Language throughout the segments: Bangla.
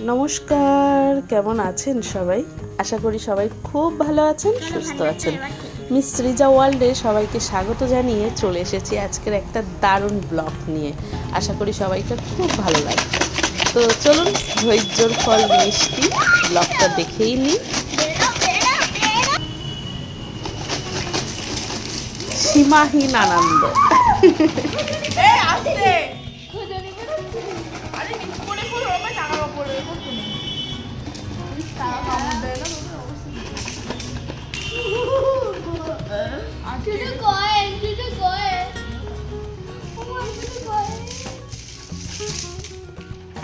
নমস্কার কেমন আছেন সবাই? আশা করি সবাই খুব ভালো আছেন সুস্থ আছেন। মিস সৃজা ওয়ার্ল্ডে সবাইকে স্বাগত জানিয়ে চলে এসেছি আজকের একটা দারুণ ব্লগ নিয়ে। আশা করি সবাইকে খুব ভালো লাগবে। তো চলুন ধৈর্যর ফল মিষ্টি ব্লগটা দেখেই নিই সীমাহীন আনন্দ।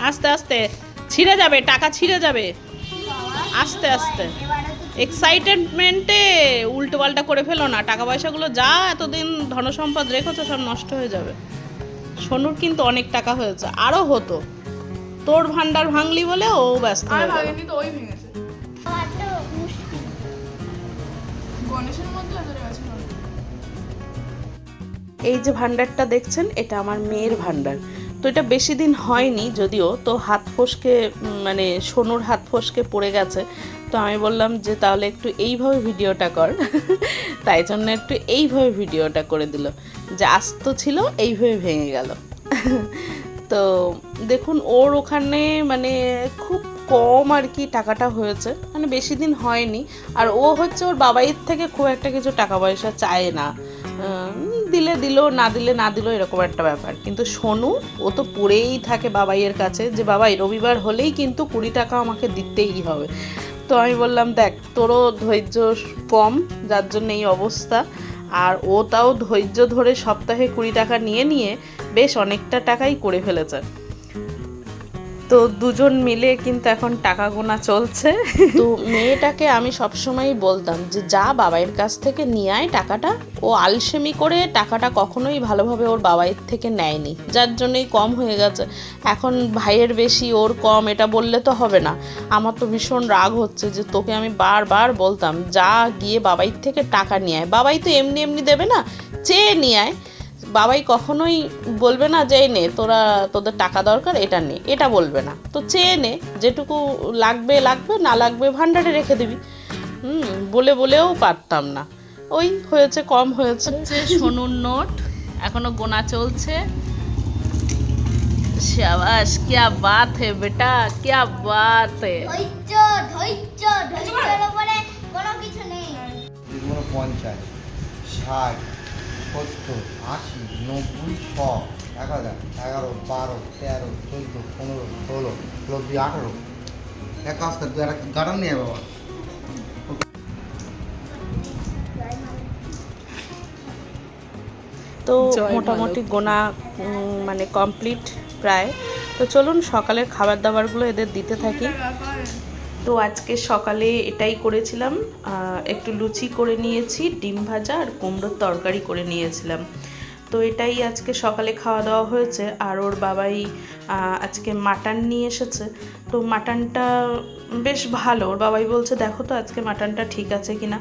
আস্তে আস্তে। ছিঁড়ে যাবে টাকা ছিঁড়ে যাবে। আস্তে আস্তে। এক্সাইটেডমেন্টে উল্টো পাল্টা করে ফেলো না। টাকা পয়সাগুলো যা এতদিন ধনসম্পদ রেখেছো সব নষ্ট হয়ে যাবে। সোনুর কিন্তু অনেক টাকা হয়েছে। আরও হতো। তোর ভান্ডার ভাঙলি বলে ও ব্যস্ত হয়ে গেল। তো ওই ভেঙেছে। গণেশের মধ্যে ধরে আছে না। এই যে ভান্ডারটা দেখছেন, এটা আমার মেয়ের ভান্ডার তো এটা বেশি দিন হয়নি যদিও, তো হাত ফসকে মানে সোনুর হাত ফসকে পড়ে গেছে। তো আমি বললাম যে তাহলে একটু এইভাবে ভিডিওটা কর। তাই জন্য একটু এইভাবে ভিডিওটা করে দিল। যে আস্ত ছিল, এইভাবে ভেঙে গেল। তো দেখুন, ওর ওখানে মানে খুব কম আর কি টাকাটা হয়েছে। মানে বেশি দিন হয়নি। আর ও হচ্ছে ওর বাবাইয়ের থেকে খুব একটা কিছু টাকা পয়সা চায় না। দিলে দিল, না দিলে না দিল, এরকম একটা ব্যাপার। কিন্তু সোনু, ও তো পড়েই থাকে বাবাইয়ের কাছে যে, বাবাই, রবিবার হলেই কিন্তু কুড়ি টাকা আমাকে দিতেই হবে। তো আমি বললাম, দেখ, তোরও ধৈর্য কম, যার জন্য এই অবস্থা। আর ও তাও ধৈর্য ধরে সপ্তাহে কুড়ি টাকা নিয়ে নিয়ে বেশ অনেকটা টাকাই করে ফেলেছে। তো দুজন মিলে কিন্তু এখন টাকা গোনা চলছে। তো মেয়েটাকে আমি সবসময়ই বলতাম যে, যা বাবাইয়ের কাছ থেকে নিয়ে আয় টাকাটা। ও আলসেমি করে টাকাটা কখনোই ভালোভাবে ওর বাবাইয়ের থেকে নেয়নি, যার জন্যই কম হয়ে গেছে। এখন ভাইয়ের বেশি, ওর কম, এটা বললে তো হবে না। আমার তো ভীষণ রাগ হচ্ছে যে, তোকে আমি বারবার বলতাম, যা গিয়ে বাবাইয়ের থেকে টাকা নিয়ে আয়। বাবাই তো এমনি এমনি দেবে না, চেয়ে নিয়ে আয়। বাবাই কখনোই বলবে না যে এই নে তোরা তোদের টাকা দরকার এটা নে এটা বলবে না তো চেয়ে নে যেটুকু লাগবে লাগবে না লাগবে ভান্ডারে রেখে দিবি হুম বলে বলেও পারতাম না ওই হয়েছে কম হয়েছে সোনুর নোট এখনো গোনা চলছে শাবাশ क्या बात है बेटा क्या बात है ধৈর্য ধৈর্য ধৈর্যের উপরে কোনো কিছু নেই এগুলো পঞ্চাশ ষাট সত্তর আশি নব্বই শ এক হাজার এগারো বারো তেরো চোদ্দ পনেরো ষোলো দুই আঠারো। এক কাজ কর তুই একটা গার্ডান নিয়ে বাবা। তো মোটামুটি গোনা মানে কমপ্লিট প্রায়। তো চলুন সকালের খাবার দাবারগুলো এদের দিতে থাকি। তো আজকে সকালে এটাই করেছিলাম একটু লুচি করে নিয়েছি, ডিম ভাজা আর কুমড়োর তরকারি করে নিয়েছিলাম। তো এটাই আজকে সকালে খাওয়া দাওয়া হয়েছে। আর ওর বাবাই আজকে মাটন নিয়ে এসেছে। তো মাটনটা বেশ ভালো। ওর বাবাই বলছে, দেখো তো আজকে মাটনটা ঠিক আছে কিনা?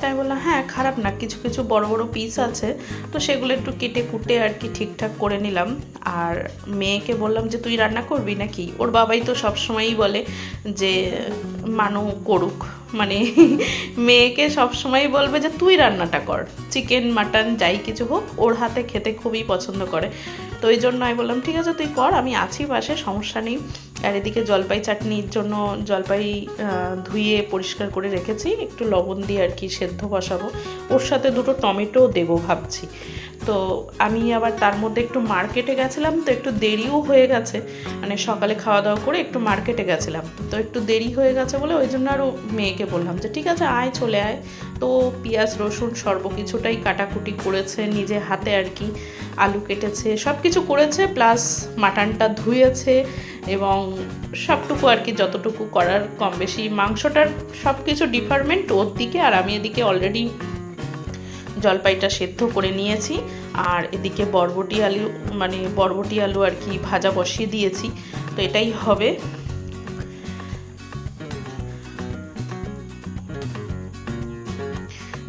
তাই বললাম হ্যাঁ খারাপ না, কিছু কিছু বড় বড় পিস আছে। তো সেগুলো একটু কেটে কুটে আর কি ঠিকঠাক করে নিলাম। আর মেয়েকে বললাম যে, তুই রান্না করবি নাকি? ওর বাবাই তো সবসময়ই বলে যে, মানু করুক। মানে মেয়েকে সবসময়ই বলবে যে, তুই রান্নাটা কর। চিকেন, মাটন, যাই কিছু হোক, ওর হাতে খেতে খুবই পছন্দ করে। তো ওই জন্য আমি বললাম, ঠিক আছে, তুই কর, আমি আছি পাশে সমস্যা নেই। আর এদিকে জলপাই চাটনির জন্য জলপাই ধুয়ে পরিষ্কার করে রেখেছি। একটু লবণ দিয়ে আর কি সেদ্ধ বসাবো। ওর সাথে দুটো টমেটো দেবো ভাবছি। তো আমি আবার তার মধ্যে একটু মার্কেটে গেছিলাম, তো একটু দেরিও হয়ে গেছে। মানে সকালে খাওয়া দাওয়া করে একটু মার্কেটে গেছিলাম। তো একটু দেরি হয়ে গেছে বলে ওই জন্য আরও মেয়েকে বললাম যে, ঠিক আছে, আয়, চলে আয়। তো পেঁয়াজ, রসুন সর্ব কিছুটাই কাটাকুটি করেছে, নিজে হাতে আর কি আলু কেটেছে সব কিছু করেছে, প্লাস মাটনটা ধুয়েছে এবং সবটুকু আর কি যতটুকু করার কম বেশি। মাংসটার সব কিছু ডিপার্টমেন্ট ওর দিকে আর আমি এদিকে অলরেডি জলপাইটা সেদ্ধ করে নিয়েছি, আর এদিকে বরবটি আলু মানে বরবটি আলু আর কি ভাজা বসিয়ে দিয়েছি, তো এটাই হবে।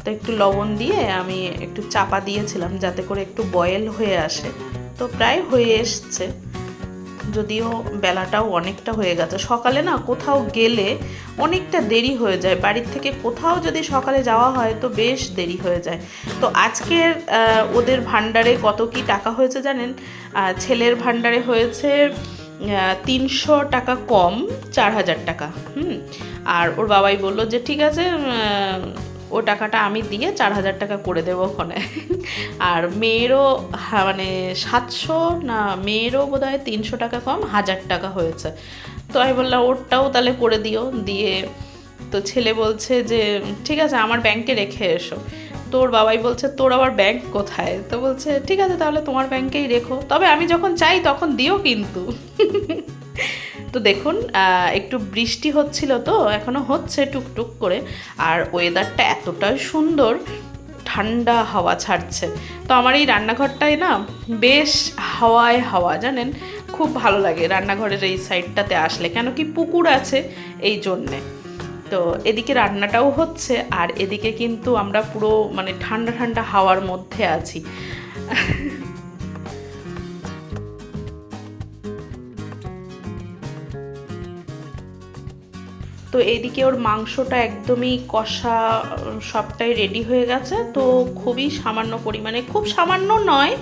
তো একটু লবণ দিয়ে আমি একটু চাপা দিয়েছিলাম যাতে করে একটু বয়েল হয়ে আসে, তো প্রায় হয়ে এসছে। যদিও বেলাটাও অনেকটা হয়ে গেছে। সকালে না কোথাও গেলে অনেকটা দেরি হয়ে যায়। বাড়ির থেকে কোথাও যদি সকালে যাওয়া হয় তো বেশ দেরি হয়ে যায়। তো আজকের ওদের ভান্ডারে কত কি টাকা হয়েছে জানেন? ছেলের ভান্ডারে হয়েছে তিনশো টাকা কম, চার হাজার টাকা। হুম? আর ওর বাবাই বলল যে, ঠিক আছে ও টাকাটা আমি দিয়ে চার হাজার টাকা করে দেবো ওখানে। আর মেয়েরও মানে সাতশো না, মেয়েরও বোধ হয় তিনশো টাকা কম, হাজার টাকা হয়েছে। তো আমি বললাম, ওরটাও তাহলে করে দিও। দিয়ে তো ছেলে বলছে যে, ঠিক আছে, আমার ব্যাংকে রেখে এসো। তোর বাবাই বলছে, তোর আবার ব্যাংক কোথায়? তো বলছে, ঠিক আছে, তাহলে তোমার ব্যাংকেই রেখো। তবে আমি যখন চাই, তখন দিও কিন্তু। তো দেখুন একটু বৃষ্টি হচ্ছিল তো, এখনও হচ্ছে টুকটুক করে। আর ওয়েদারটা এতটাই সুন্দর, ঠান্ডা হাওয়া ছাড়ছে। তো আমার এই রান্নাঘরটায় না, বেশ হাওয়ায় হাওয়া, জানেন? খুব ভালো লাগে রান্নাঘরের এই সাইডটাতে আসলে, কেন কি পুকুর আছে এই জন্যে। তো এদিকে রান্নাটাও হচ্ছে, আর এদিকে কিন্তু আমরা পুরো মানে ঠান্ডা ঠান্ডা হাওয়ার মধ্যে আছি। তো এইদিকে ওর মাংসটা একদমই কষা, সবটাই রেডি হয়ে গেছে। তো খুবই সামান্য পরিমাণে, খুব সামান্য নয়,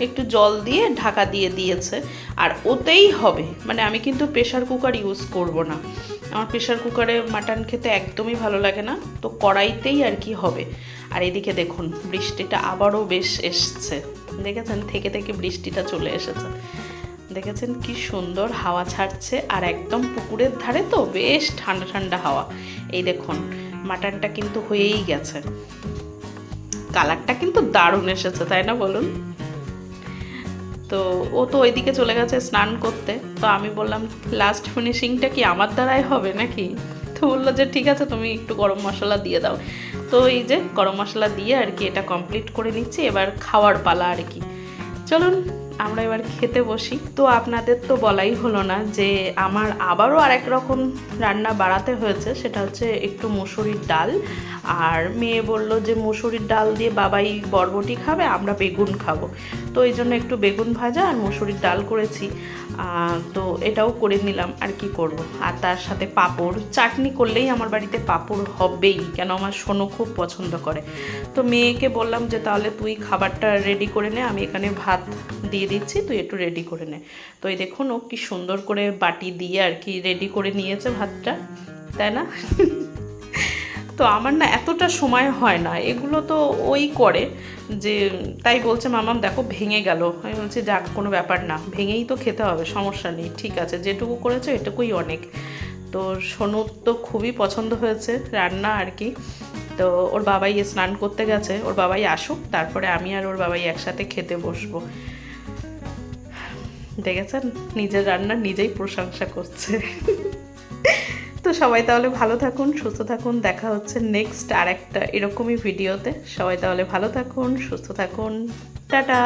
একটু জল দিয়ে ঢাকা দিয়ে দিয়েছে। আর ওতেই হবে মানে আমি কিন্তু প্রেশার কুকার ইউজ করব না। আমার প্রেশার কুকারে মাটন খেতে একদমই ভালো লাগে না, তো কড়াইতেই আর কি হবে। আর এদিকে দেখুন, বৃষ্টিটা আবারও বেশ এসছে। দেখেছেন? থেকে থেকে বৃষ্টিটা চলে এসেছে। দেখেছেন কি সুন্দর হাওয়া ছাড়ছে আর একদম পুকুরের ধারে তো বেশ ঠান্ডা ঠান্ডা হাওয়া। এই দেখুন, মাটনটা কিন্তু হয়েই গেছে। কালারটা কিন্তু দারুণ এসেছে, তাই না বলুন? তো ও তো ওইদিকে চলে গেছে স্নান করতে। তো আমি বললাম লাস্ট ফিনিশিংটা কি আমার দ্বারাই হবে নাকি? তো বলল যে, ঠিক আছে, তুমি একটু গরম মশলা দিয়ে দাও। তো এই যে গরম মশলা দিয়ে আর কি এটা কমপ্লিট করে নিচ্ছি। এবার খাওয়ার পালা আর কি। চলুন আমরা এবার খেতে বসি। তো আপনাদের তো বলাই হলো না যে আমার আবারও আরেক রকম রান্না বাড়াতে হয়েছে, সেটা হচ্ছে একটু মুসুরির ডাল। আর মেয়ে বলল যে মুসুরির ডাল দিয়ে বাবাই বরবটি খাবে, আমরা বেগুন খাব। তো এই জন্য একটু বেগুন ভাজা আর মুসুরির ডাল করেছি। তো এটাও করে নিলাম, আর কি করব? আর তার সাথে পাঁপড়। চাটনি করলেই আমার বাড়িতে পাঁপড় হবেই, কেন আমার সোনো খুব পছন্দ করে। তো মেয়েকে বললাম যে তাহলে তুই খাবারটা রেডি করে নে, আমি এখানে ভাত দিয়ে দিচ্ছি, তুই একটু রেডি করে নে। তো এই দেখুন ও কি সুন্দর করে বাটি দিয়ে আর কি রেডি করে নিয়েছে ভাতটা, তাই না? তো আমার না এতটা সময় হয় না, এগুলো তো ওই করে যে তাই বলছে মামাম, দেখো, ভেঙে গেল। আমি বলছি, যাক, কোনো ব্যাপার না, ভেঙেই তো খেতে হবে, সমস্যা নেই, ঠিক আছে, যেটুকু করেছ এটুকুই অনেক। তো সোনুর তো খুবই পছন্দ হয়েছে রান্না আর কি। তো ওর বাবাই স্নান করতে গেছে, ওর বাবাই আসুক, তারপরে আমি আর ওর বাবাই একসাথে খেতে বসবো। দেখেছেন? নিজের রান্না নিজেই প্রশংসা করছে। তো সবাই তাহলে ভালো থাকুন, সুস্থ থাকুন। দেখা হচ্ছে নেক্সট আর একটা এরকমই ভিডিওতে সবাই তাহলে ভালো থাকুন, সুস্থ থাকুন। টাটা!